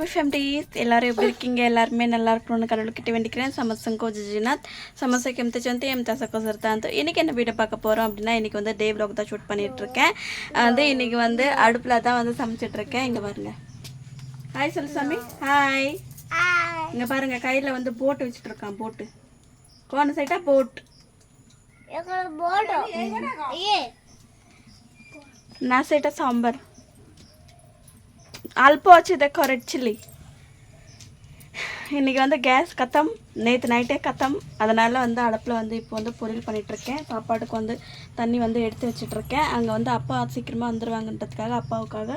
Families இருக்கீங்க? ಒಬ್ಬರು நல்லா இருக்கணும்னு ಎಲ್ಲಾರು கடவுள்கிட்ட வேண்டிக்கிறேன். சமசம் சமசங்கோ ஜிஜிநாத் சமசைக்கு எம்த சந்தி எம்த சகோசரத்தாந்து இன்னைக்கு என்ன வீடியோ பார்க்க போகிறோம் அப்படின்னா இன்னைக்கு வந்து டே விலாக் தான் ஷூட் பண்ணிகிட்ருக்கேன் வந்து இன்றைக்கி வந்து அடுப்பில் தான் வந்து சமைச்சிட்டு இருக்கேன் இங்கே பாருங்க. ஹாய் சொல்லு சாமி ஹாய் இங்கே பாருங்க கையில் வந்து போட்டு வச்சுட்ருக்கான் போட்டு கோன சைட்டா போட் நான் சைட்டா சாம்பார். అల్ప వచ్చింది రెడ్ చిల్లி இன்றைக்கி வந்து கேஸ் கத்தம் நேற்று நைட்டே கத்தம் அதனால் வந்து அடுப்பில் வந்து இப்போ வந்து பொரியல் பண்ணிகிட்ருக்கேன் சாப்பாட்டுக்கு வந்து தண்ணி வந்து எடுத்து வச்சிட்ருக்கேன். அங்கே வந்து அப்பா சீக்கிரமாக வந்துடுவாங்கன்றதுக்காக அப்பாவுக்காக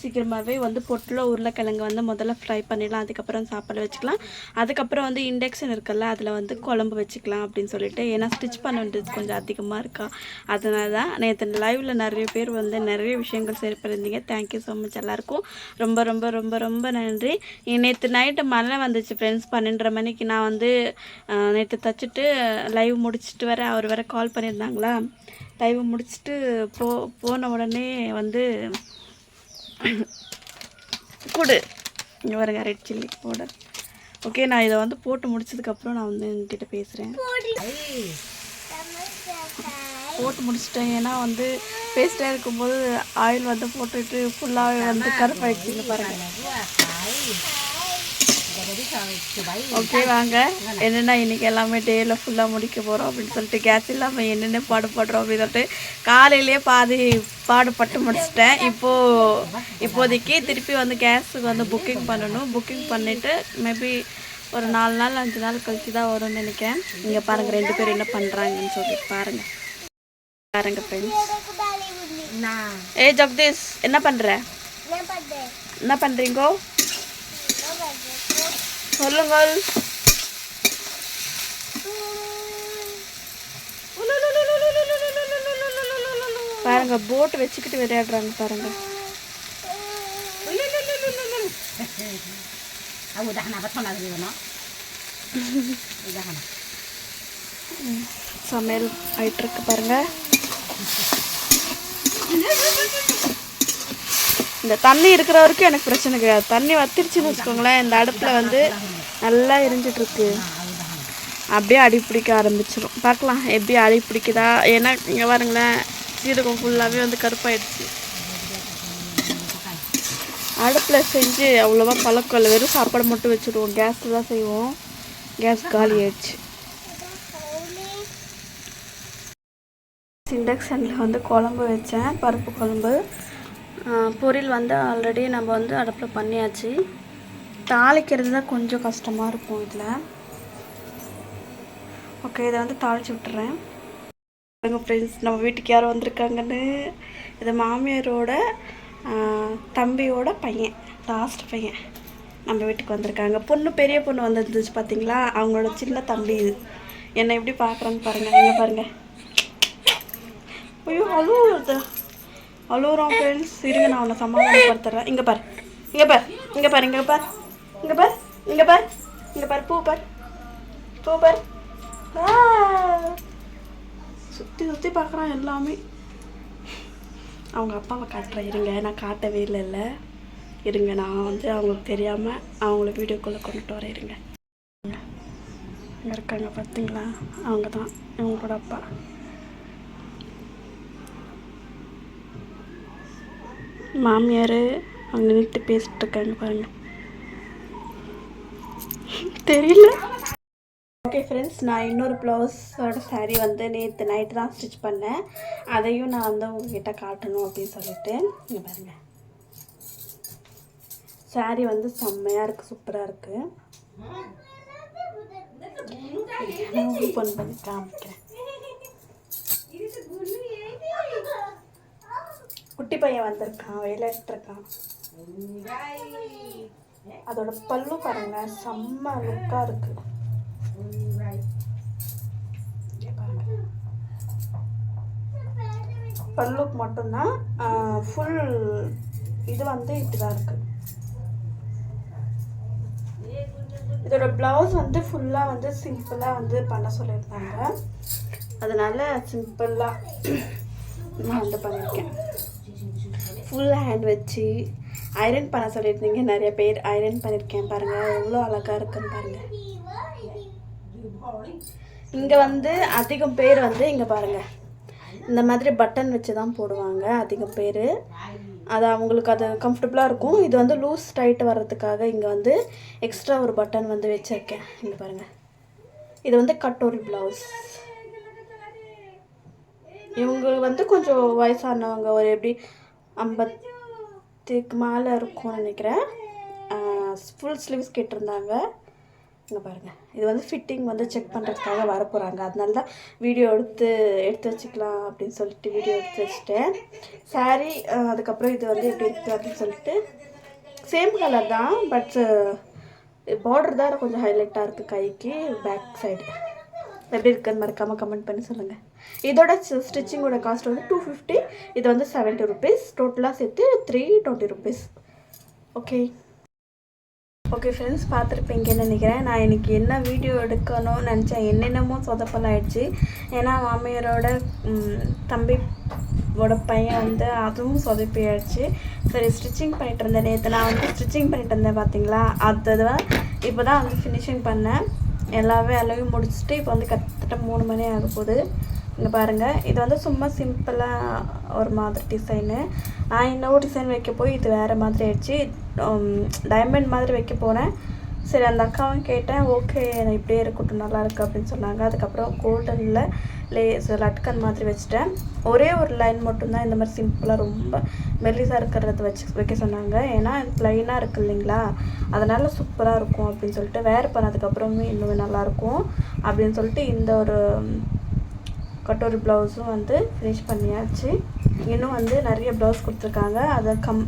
சீக்கிரமாகவே வந்து பொட்டில் உருளைக்கிழங்கு வந்து முதல்ல ஃப்ரை பண்ணிடலாம். அதுக்கப்புறம் சாப்பாடு வச்சுக்கலாம். அதுக்கப்புறம் வந்து இண்டக்ஷன் இருக்குல்ல அதில் வந்து குழம்பு வச்சுக்கலாம் அப்படின்னு சொல்லிட்டு. ஏன்னா ஸ்டிச் பண்ண வேண்டியது கொஞ்சம் அதிகமாக இருக்கா. அதனால தான் நேற்று லைவில் நிறைய பேர் வந்து நிறைய விஷயங்கள் ஷேர் பண்ணியிருந்தீங்க தேங்க்யூ ஸோ மச் எல்லாருக்கும். ரொம்ப ரொம்ப ரொம்ப ரொம்ப நன்றி. நேற்று நைட்டு மழை வந்துச்சு ஃப்ரெண்ட்ஸ் பன்னெண்டரை மணிக்கு நான் வந்து நேற்று தச்சுட்டு லைவ் முடிச்சுட்டு வர அவர் வர கால் பண்ணியிருந்தாங்களா? லைவ் முடிச்சுட்டு போ போன உடனே வந்து கொடு இங்கே வருங்க ரெட் சில்லி பவுடர் ஓகே நான் இதை வந்து போட்டு முடிச்சதுக்கப்புறம் நான் வந்து உங்ககிட்ட பேசுகிறேன் போட்டு முடிச்சிட்டேன். ஏன்னா வந்து பேஸ்ட்டாக இருக்கும்போது ஆயில் வந்து போட்டுட்டு ஃபுல்லாகவே வந்து கருப்பாயிடுச்சுங்க பாருங்கள் ஓகே வாங்க. என்னென்னா இன்றைக்கி எல்லாமே டேயில் ஃபுல்லாக முடிக்க போகிறோம் அப்படின்னு சொல்லிட்டு கேஸ் இல்லாமல் என்னென்ன பாடுபடுறோம் அப்படின்னு சொல்லிட்டு காலையிலேயே பாதி பாடுபட்டு முடிச்சிட்டேன். இப்போது இப்போதைக்கு திருப்பி வந்து கேஸுக்கு வந்து புக்கிங் பண்ணணும். புக்கிங் பண்ணிவிட்டு மேபி ஒரு நாலு நாள் அஞ்சு நாள் கழிச்சு தான் வரும்னு நினைக்கிறேன். இங்கே பாருங்கள் ரெண்டு பேரும் என்ன பண்ணுறாங்கன்னு சொல்லிட்டு பாருங்கள் பாருங்க ஃப்ரெண்ட்ஸ் ஏ ஜெகதீஷ் என்ன பண்ணுற என்ன பண்ணுறீங்கோ சொல்லுங்கள் பாருங்க போட் வச்சுக்கிட்டு விளையாடுறாங்க பாருங்க. சமையல் ஆயிட்டு இருக்கு பாருங்க. இந்த தண்ணி இருக்கிற வரைக்கும் எனக்கு பிரச்சனை கிடையாது. தண்ணி வத்திருச்சுன்னு வச்சுக்கோங்களேன் இந்த அடுப்பில் வந்து நல்லா எரிஞ்சிட்ருக்கு. அப்படியே அடி பிடிக்க ஆரம்பிச்சிடும் பார்க்கலாம் எப்படி அடி பிடிக்குதா? ஏன்னா இங்கே பாருங்களேன் சீரகம் ஃபுல்லாகவே வந்து கருப்பாயிடுச்சு. அடுப்பில் செஞ்சு அவ்வளோவா பழக்கம் இல்லை. வெறும் சாப்பாடு மட்டும் வச்சுடுவோம். கேஸில் தான் செய்வோம். கேஸ் காலி ஆயிடுச்சு. இண்டக்ஷனில் வந்து குழம்பு வச்சேன். பருப்பு குழம்பு. பொரியல் வந்து ஆல்ரெடி நம்ம வந்து அடுப்பில் பண்ணியாச்சு. தாளிக்கிறது தான் கொஞ்சம் கஷ்டமாக இருக்கும் இதில். ஓகே இதை வந்து தாளிச்சு விட்டுறேன். எங்கள் ஃப்ரெண்ட்ஸ் நம்ம வீட்டுக்கு யார் வந்திருக்காங்கன்னு? இது மாமியாரோட தம்பியோட பையன் லாஸ்ட் பையன். நம்ம வீட்டுக்கு வந்திருக்காங்க. பொண்ணு பெரிய பொண்ணு வந்துருந்துச்சு பார்த்தீங்களா அவங்களோட சின்ன தம்பி இது. என்னை எப்படி பார்க்குறேன்னு பாருங்கள் எங்கே பாருங்கள் ஐயோ அழுவுறது. அலோரா ஃப்ரெண்ட்ஸ் இருங்க நான் அவனை சமாதானப்படுத்துறேன். இங்கே பார். இங்கே பார். இங்கே பார் இங்கே பார். இங்கே பார். இங்கே பார். இங்கே பார். பூ பார். பூ பார். சுற்றி சுற்றி பார்க்குறான் எல்லாமே. அவங்க அப்பாவை காட்டுறேன். இருங்க நான் காட்டவே இல்லைல்ல இருங்க நான் வந்து அவங்களுக்கு தெரியாமல் அவங்கள வீடியோக்குள்ளே கொண்டுட்டு வரேன். இருங்க. இங்கே இருக்காங்க பார்த்தீங்களா அவங்க தான் இவங்களோட அப்பா. மாமியார் அங்கே நின்று பேசிட்டு இருக்காங்க பாருங்க. தெரியல. ஓகே ஃப்ரெண்ட்ஸ் நான் இன்னொரு ப்ளவுஸோட saree வந்து நேற்று நைட்டு தான் ஸ்டிச் பண்ணேன். அதையும் நான் வந்து உங்ககிட்ட காட்டணும் அப்படின்னு சொல்லிட்டு. இங்கே பாருங்க. Saree வந்து செம்மையாக இருக்குது சூப்பராக இருக்குது நான் ஓப்பன் பண்ணி காமிக்கிறேன். குட்டி பையன் வந்திருக்கான் விளையாட்டு இருக்கான் அதோட பல்லு பாருங்க செம்ம லுக்கா இருக்கு. இங்க பல்லுக்கு மட்டும்தான் ஃபுல் இது வந்து இப்படிதான் இருக்கு. இதோட ப்ளவுஸ் வந்து ஃபுல்லாக வந்து சிம்பிளாக வந்து பண்ண சொல்லியிருந்தாங்க. அதனால சிம்பிளாக நான் வந்து பண்ணியிருக்கேன். ஃபுல் ஹேண்ட் வச்சு ஐரன் பண்ண சொல்லியிருந்தீங்க. நிறைய பேர் ஐரன் பண்ணியிருக்கேன் பாருங்கள் எவ்வளோ அழகாக இருக்குன்னு பாருங்கள் இங்கே வந்து அதிகம் பேர் வந்து இங்கே பாருங்கள் இந்த மாதிரி பட்டன் வச்சு தான் போடுவாங்க அதிகம் பேர். அது அவங்களுக்கு அது கம்ஃபர்டபுளாக இருக்கும். இது வந்து லூஸ் டைட் வர்றதுக்காக இங்கே வந்து எக்ஸ்ட்ரா ஒரு பட்டன் வந்து வச்சுருக்கேன். இங்கே பாருங்கள் இது வந்து கட்டோரி ப்ளவுஸ் இவங்க வந்து கொஞ்சம் வயசானவங்க. ஒரு எப்படி ஐம்பத்துக்கு மேலே இருக்கும்னு நினைக்கிறேன். ஃபுல் ஸ்லீவ்ஸ் கேட்டிருந்தாங்க. இங்கே பாருங்கள் இது வந்து ஃபிட்டிங் வந்து செக் பண்ணுறதுக்காக வர போகிறாங்க அதனால தான் வீடியோ எடுத்து எடுத்து வச்சுக்கலாம் அப்படின்னு சொல்லிட்டு வீடியோ எடுத்து வச்சுட்டேன். சாரீ அதுக்கப்புறம் இது வந்து எப்படி இருக்குது அப்படின்னு சொல்லிட்டு. சேம் கலர் தான் பட் பார்டர் தான் கொஞ்சம் ஹைலைட்டாக இருக்குது கைக்கு பேக் சைடு எப்படி இருக்குன்னு மறக்காமல் கமெண்ட் பண்ணி சொல்லுங்கள் இதோட ஸ்டிச்சிங்கோட காஸ்ட் வந்து டூ ஃபிஃப்டி இது வந்து செவன்ட்டி ருபீஸ் டோட்டலாக சேர்த்து three twenty rupees okay okay friends பார்த்துருப்பீங்கன்னு நினைக்கிறேன்? நான் எனக்கு என்ன வீடியோ எடுக்கணும்னு நினச்சேன் என்னென்னமோ சொதப்பல் ஆயிடுச்சு. ஏன்னா மாமியாரோட தம்பி ஓட பையன் வந்து அதுவும் சொதப்பி ஆயிடுச்சு. சரி ஸ்டிச்சிங் பண்ணிட்டு இருந்தேன். நேற்று நான் வந்து ஸ்டிச்சிங் பண்ணிட்டு இருந்தேன் பார்த்தீங்களா அது இப்போ தான் வந்து ஃபினிஷிங் பண்ணேன். எல்லாமே அளவையும் முடிச்சுட்டு இப்போ வந்து கற்றுக்கிட்ட மூணு மணி ஆக போகுது இங்கே பாருங்கள் இது வந்து சும்மா சிம்பிளாக ஒரு மாதிரி டிசைனு நான் இன்னொரு டிசைன் வைக்க போய் இது வேறு மாதிரி ஆயிடுச்சு. டைமண்ட் மாதிரி வைக்க போனேன் சரி அந்த அக்காவும் கேட்டேன் ஓகே நான் இப்படியே இருக்கட்டும் நல்லா இருக்குது அப்படின்னு சொன்னாங்க. அதுக்கப்புறம் கோல்டனில் லேஸ் லட்கன் மாதிரி வச்சுட்டேன். ஒரே ஒரு லைன் மட்டும்தான் இந்த மாதிரி சிம்பிளாக ரொம்ப மெல்லிசாக இருக்கிறத வச்சு வைக்க சொன்னாங்க. ஏன்னா இது ப்ளைனாக இருக்கு இல்லைங்களா? அதனால் சூப்பராக இருக்கும் அப்படின்னு சொல்லிட்டு வேர் பண்ணதுக்கப்புறமே இன்னும் நல்லாயிருக்கும் அப்படின்னு சொல்லிட்டு இந்த ஒரு கட்டோரி ப்ளவுஸும் வந்து ஃபினிஷ் பண்ணியாச்சு. இன்னும் வந்து நிறைய ப்ளவுஸ் கொடுத்துருக்காங்க. அதை கம்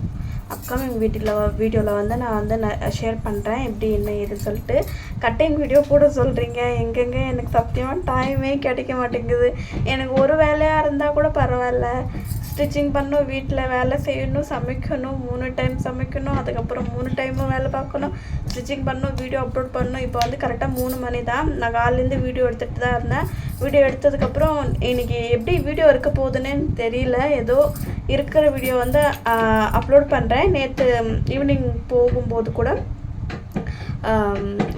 அப்கமிங் வீட்டில் வீடியோவில் வந்து நான் வந்து ஷேர் பண்ணுறேன் எப்படி என்ன இது சொல்லிட்டு. கட்டிங் வீடியோ போட சொல்கிறீங்க எங்கெங்கே எனக்கு சத்தியமாக டைமே கிடைக்க மாட்டேங்குது. எனக்கு ஒரு வேலையாக இருந்தால் கூட பரவாயில்ல. ஸ்டிச்சிங் பண்ணணும் வீட்டில் வேலை செய்யணும் சமைக்கணும் மூணு டைம் சமைக்கணும் அதுக்கப்புறம் மூணு டைமும் வேலை பார்க்கணும் ஸ்டிச்சிங் பண்ணணும் வீடியோ அப்லோட் பண்ணணும். இப்போ வந்து கரெக்டாக மூணு மணி தான். நான் காலையிலேருந்து வீடியோ எடுத்துகிட்டு தான் இருந்தேன். வீடியோ எடுத்ததுக்கப்புறம் இன்னைக்கு எப்படி வீடியோ இருக்க போகுதுன்னு தெரியல. ஏதோ இருக்கிற வீடியோ வந்து அப்லோட் பண்ணுறேன் நேற்று ஈவினிங் போகும்போது கூட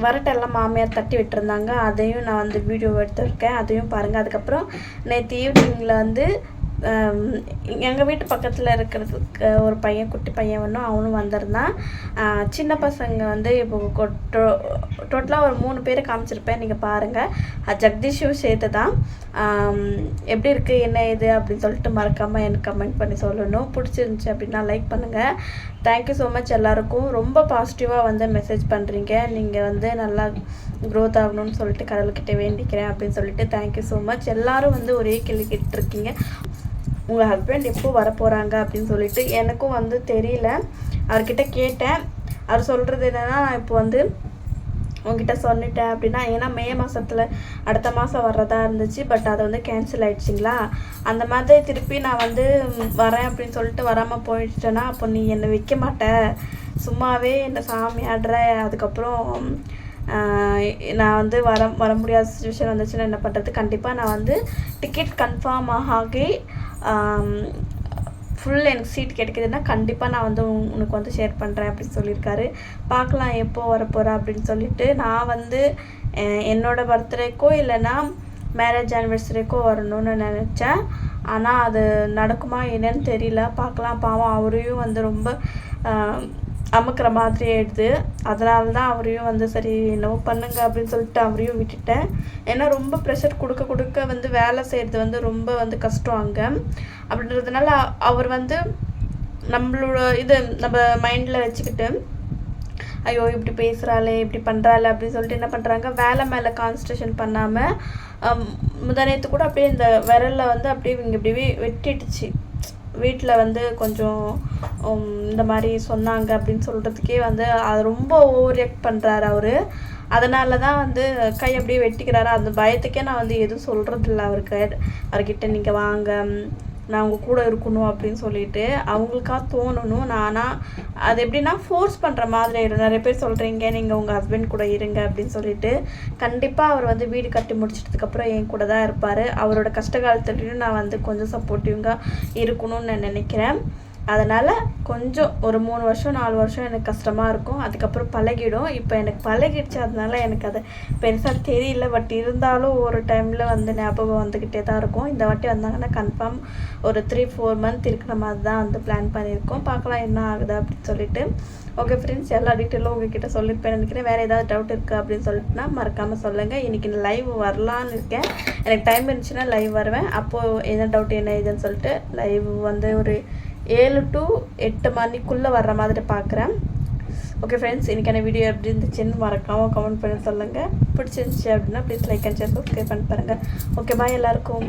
வரட்டெல்லாம் மாமியார் தட்டி விட்டுருந்தாங்க. அதையும் நான் வந்து வீடியோ எடுத்திருக்கேன். அதையும் பாருங்கள் அதுக்கப்புறம் நேற்று ஈவினிங்கில் வந்து எங்கள் வீட்டு பக்கத்தில் இருக்கிறதுக்கு ஒரு பையன் குட்டி பையன் ஒன்றும் அவனும் வந்திருந்தான். சின்ன பசங்க வந்து இப்போ டோட்டலாக ஒரு மூணு பேரை காமிச்சிருப்பேன். நீங்கள் பாருங்கள் ஜெகதீஷும் சேர்த்து தான் எப்படி இருக்குது என்ன இது அப்படின்னு சொல்லிட்டு மறக்காமல் எனக்கு கமெண்ட் பண்ணி சொல்லணும். பிடிச்சிருந்துச்சி அப்படின்னா லைக் பண்ணுங்கள் தேங்க்யூ ஸோ மச் எல்லாருக்கும். ரொம்ப பாசிட்டிவாக வந்து மெசேஜ் பண்ணுறீங்க நீங்கள் வந்து நல்லா க்ரோத் ஆகணும்னு சொல்லிட்டு கடவுள்கிட்ட வேண்டிக்கிறேன் அப்படின்னு சொல்லிட்டு தேங்க்யூ ஸோ மச் எல்லாரும் வந்து ஒரே கேள்வி கேட்டுருக்கீங்க. உங்கள் ஹஸ்பண்ட் எப்போ வரப்போகிறாங்க அப்படின்னு சொல்லிட்டு எனக்கும் வந்து தெரியல. அவர்கிட்ட கேட்டேன். அவர் சொல்கிறது என்னென்னா நான் இப்போ வந்து உங்ககிட்ட சொல்லிட்டேன் அப்படின்னா ஏன்னா மே மாதத்தில் அடுத்த மாதம் வர்றதா இருந்துச்சு பட் அது வந்து கேன்சல் ஆயிடுச்சிங்களா? அந்த மாதிரி திருப்பி நான் வந்து வரேன் அப்படின்னு சொல்லிட்டு வராமல் போயிட்டேன்னா அப்போ நீ என்னை வைக்க மாட்ட. சும்மாவே என்னை சாமி ஆடுற. அதுக்கப்புறம் நான் வந்து வர வர முடியாத சுச்சுவேஷன் வந்துச்சுன்னா என்ன பண்ணுறது கண்டிப்பாக நான் வந்து டிக்கெட் கன்ஃபார்ம் ஆகி ஃபுல் எனக்கு சீட் கிடைக்குதுன்னா கண்டிப்பாக நான் வந்து உனக்கு வந்து ஷேர் பண்ணுறேன் அப்படின்னு சொல்லியிருக்காரு. பார்க்கலாம் எப்போ வரப்போகிறா அப்படின்னு சொல்லிட்டு நான் வந்து என்னோடய என்னோட பர்த்டேக்கோ இல்லைன்னா மேரேஜ் ஆனிவர்சரிக்கோ வரணும்னு நினச்சேன். ஆனால் அது நடக்குமா என்னன்னு தெரியல. பார்க்கலாம். பாவம் அவரையும் வந்து ரொம்ப அமுக்குற மாதிரி ஆயிடுது. அதனால தான் அவரையும் வந்து சரி என்னவோ பண்ணுங்க அப்படின்னு சொல்லிட்டு அவரையும் விட்டுட்டேன். ஏன்னா ரொம்ப ப்ரெஷர் கொடுக்க கொடுக்க வந்து வேலை செய்கிறது வந்து ரொம்ப வந்து கஷ்டம் அங்கே. அப்படின்றதுனால அவர் வந்து நம்மளோட இது நம்ம மைண்டில் வச்சுக்கிட்டு ஐயோ இப்படி பேசுகிறாளே இப்படி பண்ணுறாளே அப்படின்னு சொல்லிட்டு என்ன பண்ணுறாங்க வேலை மேலே கான்சன்ட்ரேஷன் பண்ணாமல் முந்தானேத்து கூட அப்படியே இந்த விரலில் வந்து அப்படியே இங்கே இப்படி வெட்டிடுச்சு. வீட்டில் வந்து கொஞ்சம் இந்த மாதிரி சொன்னாங்க அப்படின்னு சொல்கிறதுக்கே வந்து அது ரொம்ப ஓவர் ரியாக்ட் பண்ணுறாரு அவர். அதனால தான் வந்து கை அப்படியே வெட்டிக்கிறாரு. அந்த பயத்துக்கே நான் வந்து எதுவும் சொல்கிறதில்ல அவருக்கு. அவர்கிட்ட நீங்கள் வாங்க நான் உங்கள் கூட இருக்கணும் அப்படின்னு சொல்லிட்டு அவங்களுக்காக தோணணும். நானா அது எப்படின்னா ஃபோர்ஸ் பண்ணுற மாதிரி ஆயிடும். நிறைய பேர் சொல்கிறீங்க நீங்கள் உங்கள் ஹஸ்பண்ட் கூட இருங்க அப்படின்னு சொல்லிட்டு. கண்டிப்பாக அவர் வந்து வீடு கட்டி முடிச்சிட்டதுக்கப்புறம் என் கூட தான் இருப்பார். அவரோட கஷ்ட காலத்துலையும் நான் வந்து கொஞ்சம் சப்போர்ட்டிவாக இருக்கணும்னு நான் நினைக்கிறேன். அதனால் கொஞ்சம் ஒரு மூணு வருஷம் நாலு வருஷம் எனக்கு கஷ்டமாக இருக்கும். அதுக்கப்புறம் பழகிடும். இப்போ எனக்கு பழகிடுச்சு அதனால எனக்கு அது பெருசாக தெரியல. பட் இருந்தாலும் ஒரு டைமில் வந்து ஞாபகம் வந்துக்கிட்டே தான் இருக்கும். இந்த வாட்டி வந்தாங்கன்னா கன்ஃபார்ம் ஒரு த்ரீ ஃபோர் மந்த் இருக்கிற மாதிரி தான் வந்து பிளான் பண்ணியிருக்கோம். பார்க்கலாம் என்ன ஆகுது அப்படின்னு சொல்லிட்டு. ஓகே ஃப்ரெண்ட்ஸ் எல்லா டீட்டெயிலும் உங்ககிட்ட சொல்லியிருப்பேன் நினைக்கிறேன். வேறு ஏதாவது டவுட் இருக்குது அப்படின்னு சொல்லிட்டுனா மறக்காமல் சொல்லுங்கள் இன்றைக்கி லைவ் வரலான்னு இருக்கேன். எனக்கு டைம் இருந்துச்சுன்னா லைவ் வருவேன். அப்போது என்ன டவுட் என்ன இதுன்னு சொல்லிட்டு லைவ் வந்து ஒரு ஏழு டு எட்டு மணிக்குள்ளே வர்ற மாதிரி பார்க்குறேன் ஓகே ஃப்ரெண்ட்ஸ் இன்றைக்கான வீடியோ எப்படி இருந்துச்சுன்னு மறக்காமல் கமெண்ட் பண்ணி சொல்லுங்கள் பிடிச்சிருந்துச்சு அப்படின்னா please like and share subscribe பண்ணி பாருங்கள் ஓகே பாய் எல்லாருக்கும்.